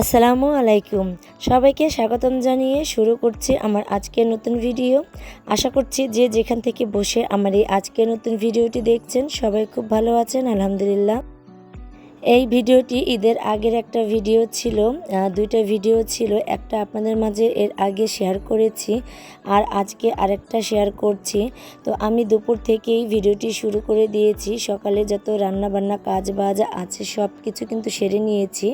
আসসালামু আলাইকুম। সবাইকে স্বাগতম জানিয়ে শুরু করছি আমার আজকের নতুন ভিডিও। আশা করছি যে যেখান থেকে বসে আমার এই আজকের নতুন ভিডিওটি দেখছেন সবাই খুব ভালো আছেন, আলহামদুলিল্লাহ। এই ভিডিওটি ঈদের আগের একটা ভিডিও ছিল দুইটা ভিডিও ছিল, একটা আপনাদের মাঝে এর আগে শেয়ার করেছি আর আজকে আরেকটা শেয়ার করছি। তো আমি দুপুর থেকেই ভিডিওটি শুরু করে দিয়েছি, সকালে যত রান্না বান্না কাজ বাজ আছে সব কিছু কিন্তু সেরে নিয়েছি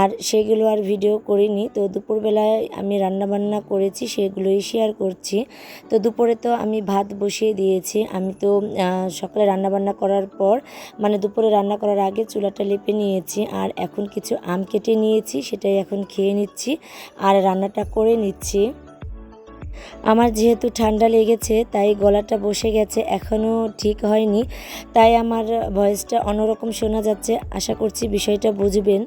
আর সেগুলো আর ভিডিও করিনি। তো দুপুরবেলায় আমি রান্না বান্না করেছি, সেগুলোই শেয়ার করছি। তো দুপুরে তো আমি ভাত বসিয়ে দিয়েছি, আমি তো সকালে রান্না বান্না করার পর মানে দুপুরে রান্না করার আগে চুলাটা লেপে নিয়েছি আর এখন কিছু আম কেটে নিয়েছি, সেটাই এখন খেয়ে নিচ্ছি আর রান্নাটা করে নিচ্ছি। আমার যেহেতু ঠান্ডা লেগেছে, তাই গলাটা বসে গেছে এখনও ঠিক হয়নি, তাই আমার ভয়েসটা অন্যরকম শোনা যাচ্ছে। আশা করছি বিষয়টা বুঝবেন।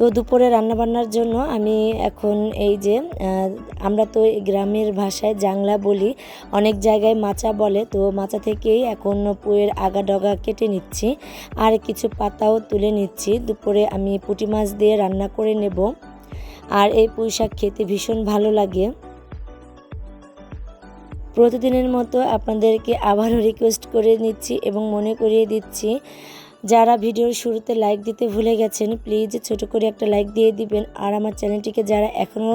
তো দুপুরে রান্নাবান্নার জন্য আমি এখন এই যে আমরা তো গ্রামের ভাষায় জাংলা বলি, অনেক জায়গায় মাচা বলে, তো মাচা থেকেই এখন পুয়ের আগা ডগা কেটে নিচ্ছি আর কিছু পাতাও তুলে নিচ্ছি। দুপুরে আমি পুঁটি মাছ দিয়ে রান্না করে নেব আর এই পুঁই শাক খেতে ভীষণ ভালো লাগে। প্রতিদিনের মতো আপনাদেরকে আবারও রিকোয়েস্ট করে নিচ্ছি এবং মনে করিয়ে দিচ্ছি যারা ভিডিওর শুরুতে লাইক দিতে ভুলে গেছেন প্লিজ ছোট করে একটা লাইক দিয়ে দিবেন। আর আমার চ্যানেলটিকে যারা এখনও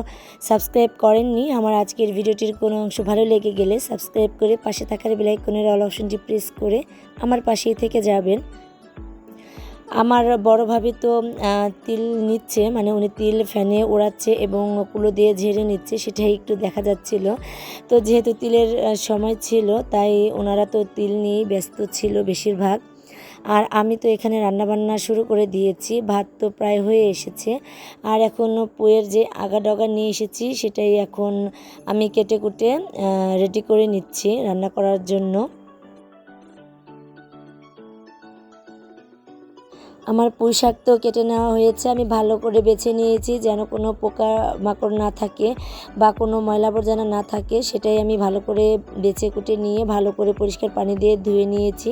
সাবস্ক্রাইব করেননি, আমার আজকের ভিডিওটির কোনো অংশ ভালো লেগে গেলে সাবস্ক্রাইব করে পাশে থাকার বেলাইকনের অল অপশনটি প্রেস করে আমার পাশেই থেকে যাবেন। আমার বড় ভাবি তো তিল নিচ্ছে মানে উনি তিল ফ্যানে ওড়াচ্ছে এবং কুলো দিয়ে ঝেড়ে নিচ্ছে, সেটাই একটু দেখা যাচ্ছিল। তো যেহেতু তিলের সময় ছিল, তাই ওনারা তো তিল নিয়েই ব্যস্ত ছিল বেশিরভাগ। আর আমি তো এখানে রান্নাবান্না শুরু করে দিয়েছি, ভাত তো প্রায় হয়ে এসেছে। আর এখন পুয়ের যে আগা ডগা নিয়ে এসেছি, সেটাই এখন আমি কেটে কুটে রেডি করে নিচ্ছি রান্না করার জন্য। আমার পুঁই শাক তো কেটে নেওয়া হয়েছে, আমি ভালো করে বেছে নিয়েছি যেন কোনো পোকা মাকড় না থাকে বা কোনো ময়লা আবর্জনা না থাকে, সেটাই আমি ভালো করে বেছে কুটে নিয়ে ভালো করে পরিষ্কার পানি দিয়ে ধুয়ে নিয়েছি।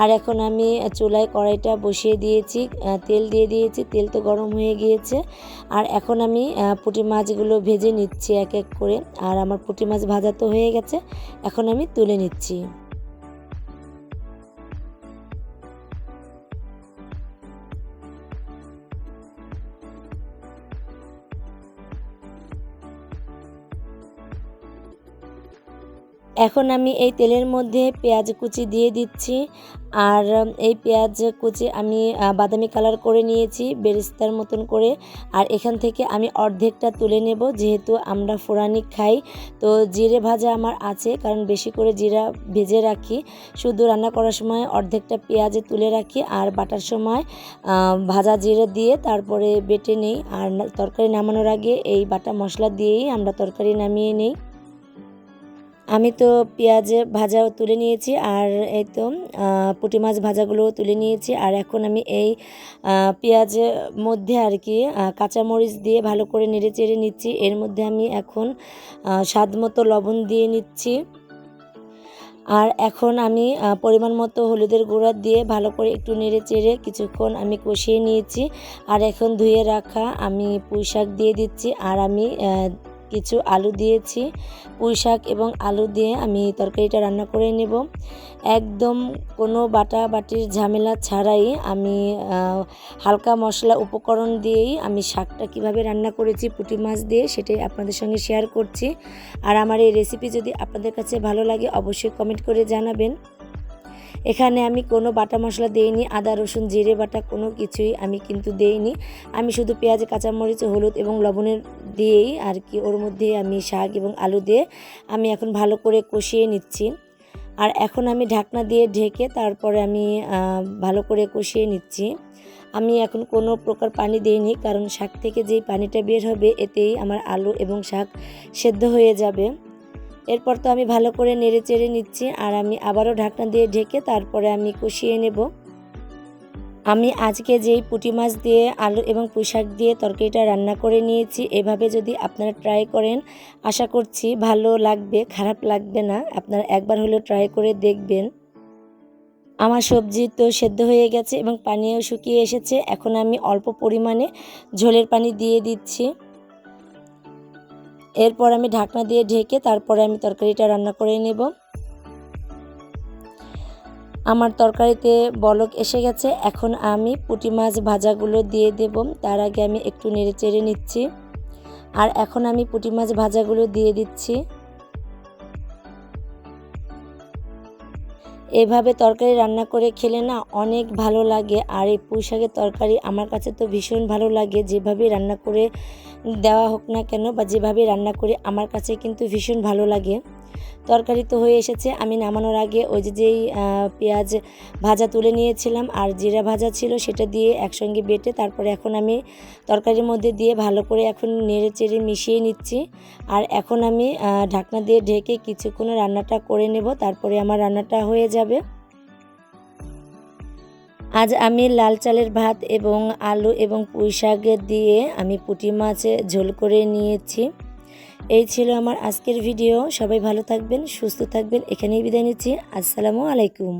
আর এখন আমি চুলায় কড়াইটা বসিয়ে দিয়েছি তেল দিয়ে দিয়েছি, তেল তো গরম হয়ে গিয়েছে। আর এখন আমি পুঁটি মাছগুলো ভেজে নিচ্ছি এক এক করে। আর আমার পুঁটি মাছ ভাজা তো হয়ে গেছে, এখন আমি তুলে নিচ্ছি। এখন আমি এই তেলের মধ্যে পেঁয়াজ কুচি দিয়ে দিচ্ছি। আর এই পেঁয়াজ কুচি আমি বাদামি কালার করে নিয়েছি, বেরেস্তার মতন করে। আর এখান থেকে আমি অর্ধেকটা তুলে নেব, যেহেতু আমরা ফোড়ানি খাই। তো জিরে ভাজা আমার আছে, কারণ বেশি করে জিরা ভেজে রাখি। শুধু রান্না করার সময় অর্ধেকটা পেঁয়াজে তুলে রাখি, আর বাটার সময় ভাজা জিরে দিয়ে তারপরে বেটে নেই। আর তরকারি নামানোর আগে এই বাটা মশলা দিয়েই আমরা তরকারি নামিয়ে নেই। আমি তো পেঁয়াজ ভাজাও তুলে নিয়েছি আর এই তো পুঁটি মাছ ভাজাগুলোও তুলে নিয়েছি। আর এখন আমি এই পেঁয়াজের মধ্যে আর কি কাঁচামরিচ দিয়ে ভালো করে নেড়ে চেড়ে নিচ্ছি। এর মধ্যে আমি এখন স্বাদ মতো লবণ দিয়ে নিচ্ছি। আর এখন আমি পরিমাণ মতো হলুদের গুঁড়া দিয়ে ভালো করে একটু নেড়ে চেড়ে কিছুক্ষণ আমি কষিয়ে নিয়েছি। আর এখন ধুয়ে রাখা আমি পুঁই শাক দিয়ে দিচ্ছি। আর আমি কিছু আলু দিয়েছি, পুঁই শাক এবং আলু দিয়ে আমি তরকারিটা রান্না করে নেব। একদম কোনো বাটা বাটির ঝামেলা ছাড়াই আমি হালকা মশলা উপকরণ দিয়েই আমি শাকটা কীভাবে রান্না করেছি, পুঁটি মাছ দিয়ে সেটাই আপনাদের সঙ্গে শেয়ার করছি। আর আমার এই রেসিপি যদি আপনাদের কাছে ভালো লাগে অবশ্যই কমেন্ট করে জানাবেন। এখানে আমি কোনো বাটা মশলা দেইনি, আদা, রসুন, জিরে বাটা কোনো কিছুই আমি কিন্তু দেইনি। আমি শুধু পেঁয়াজ, কাঁচামরিচ, হলুদ এবং লবণের দিয়েই আর কি ওর মধ্যে আমি শাক এবং আলু দিয়ে আমি এখন ভালো করে কষিয়ে নিচ্ছি। আর এখন আমি ঢাকনা দিয়ে ঢেকে তারপরে আমি ভালো করে কষিয়ে নিচ্ছি। আমি এখন কোনো প্রকার পানি দিইনি কারণ শাক থেকে যেই পানিটা বের হবে এতেই আমার আলু এবং শাক সেদ্ধ হয়ে যাবে। এরপর তো আমি ভালো করে নেড়ে চেড়ে নিচ্ছি আর আমি আবারও ঢাকনা দিয়ে ঢেকে তারপরে আমি কষিয়ে নেব। আমি আজকে যেই পুঁটি মাছ দিয়ে আলু এবং পুঁই শাক দিয়ে তরকারিটা রান্না করে নিয়েছি, এভাবে যদি আপনারা ট্রাই করেন, আশা করছি ভালো লাগবে, খারাপ লাগবে না, আপনারা একবার হলেও ট্রাই করে দেখবেন। আমার সবজি তো সেদ্ধ হয়ে গেছে এবং পানিও শুকিয়ে এসেছে, এখন আমি অল্প পরিমাণে ঝোলের পানি দিয়ে দিচ্ছি। এরপর আমি ঢাকনা দিয়ে ঢেকে তারপরে আমি তরকারিটা রান্না করে নেব। আমার তরকারিতে বলক এসে গেছে। এখন আমি পুঁটি মাছ ভাজাগুলো দিয়ে দেব। তার আগে আমি একটু নেড়ে চেড়ে নিচ্ছি। আর এখন আমি পুঁটি মাছ ভাজাগুলো দিয়ে দিচ্ছি। এভাবে তরকারি রান্না করে খেলে না অনেক ভালো লাগে। আর এই পুঁই শাকের তরকারি আমার কাছে তো ভীষণ ভালো লাগে। যেভাবে রান্না করে দেওয়া হোক না কেন বা যেভাবে রান্না করি, আমার কাছে কিন্তু ভীষণ ভালো লাগে। তরকারি তো হয়ে এসেছে, আমি নামানোর আগে ওই যে যেই পেঁয়াজ ভাজা তুলে নিয়েছিলাম আর জিরা ভাজা ছিল সেটা দিয়ে একসঙ্গে বেটে তারপরে এখন আমি তরকারির মধ্যে দিয়ে ভালো করে এখন নেড়ে চেড়ে মিশিয়ে নিচ্ছি। আর এখন আমি ঢাকনা দিয়ে ঢেকে কিছুক্ষণ রান্নাটা করে নেব, তারপরে আমার রান্নাটা হয়ে যাবে। আজ আমি লাল চালের ভাত এবং আলু এবং পুঁই শাক দিয়ে আমি পুঁটি মাছে ঝোল করে নিয়েছি। এই ছিল আমার আজকের ভিডিও। সবাই ভালো থাকবেন, সুস্থ থাকবেন। এখানেই বিদায় নিচ্ছি। আসসালামু আলাইকুম।